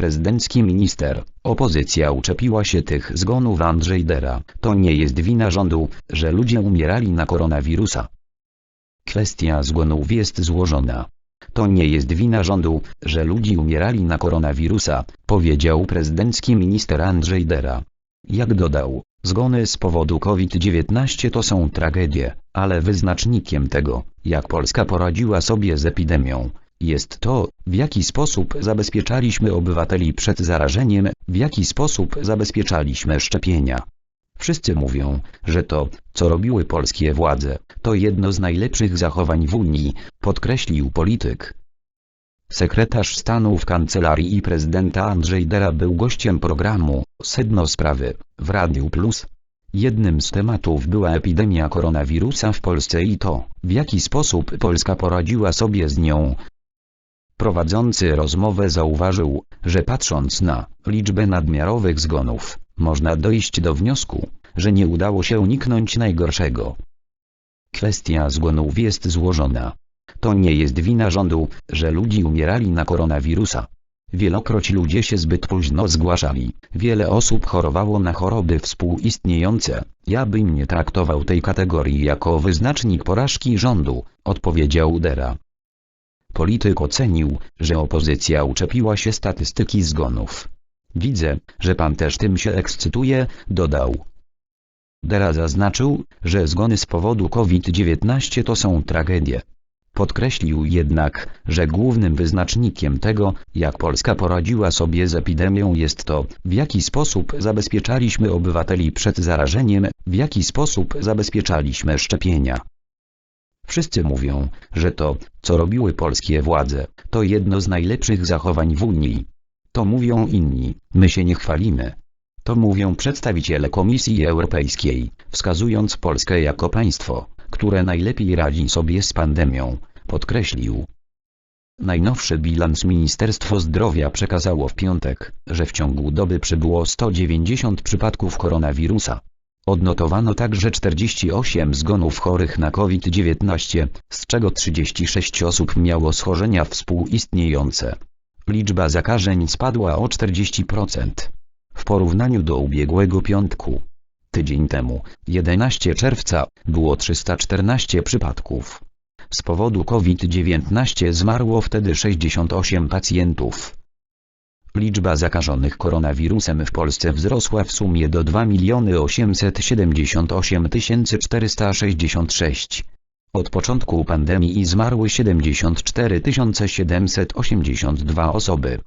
Prezydencki minister, opozycja uczepiła się tych zgonów Andrzej Dera. To nie jest wina rządu, że ludzie umierali na koronawirusa. Kwestia zgonów jest złożona. To nie jest wina rządu, że ludzi umierali na koronawirusa, powiedział prezydencki minister Andrzej Dera. Jak dodał, zgony z powodu COVID-19 to są tragedie, ale wyznacznikiem tego, jak Polska poradziła sobie z epidemią, jest to, w jaki sposób zabezpieczaliśmy obywateli przed zarażeniem, w jaki sposób zabezpieczaliśmy szczepienia. Wszyscy mówią, że to, co robiły polskie władze, to jedno z najlepszych zachowań w Unii, podkreślił polityk. Sekretarz stanu w kancelarii i prezydenta Andrzej Dera był gościem programu Sedno Sprawy w Radiu Plus. Jednym z tematów była epidemia koronawirusa w Polsce i to, w jaki sposób Polska poradziła sobie z nią. Prowadzący rozmowę zauważył, że patrząc na liczbę nadmiarowych zgonów, można dojść do wniosku, że nie udało się uniknąć najgorszego. Kwestia zgonów jest złożona. To nie jest wina rządu, że ludzi umierali na koronawirusa. Wielokroć ludzie się zbyt późno zgłaszali. Wiele osób chorowało na choroby współistniejące. Ja bym nie traktował tej kategorii jako wyznacznik porażki rządu, odpowiedział Dera. Polityk ocenił, że opozycja uczepiła się statystyki zgonów. Widzę, że pan też tym się ekscytuje, dodał. Dera zaznaczył, że zgony z powodu COVID-19 to są tragedie. Podkreślił jednak, że głównym wyznacznikiem tego, jak Polska poradziła sobie z epidemią jest to, w jaki sposób zabezpieczaliśmy obywateli przed zarażeniem, w jaki sposób zabezpieczaliśmy szczepienia. Wszyscy mówią, że to, co robiły polskie władze, to jedno z najlepszych zachowań w Unii. To mówią inni, my się nie chwalimy. To mówią przedstawiciele Komisji Europejskiej, wskazując Polskę jako państwo, które najlepiej radzi sobie z pandemią, podkreślił. Najnowszy bilans Ministerstwo Zdrowia przekazało w piątek, że w ciągu doby przybyło 190 przypadków koronawirusa. Odnotowano także 48 zgonów chorych na COVID-19, z czego 36 osób miało schorzenia współistniejące. Liczba zakażeń spadła o 40%. W porównaniu do ubiegłego piątku. Tydzień temu, 11 czerwca, było 314 przypadków. Z powodu COVID-19 zmarło wtedy 68 pacjentów. Liczba zakażonych koronawirusem w Polsce wzrosła w sumie do 2 878 466. Od początku pandemii zmarły 74 782 osoby.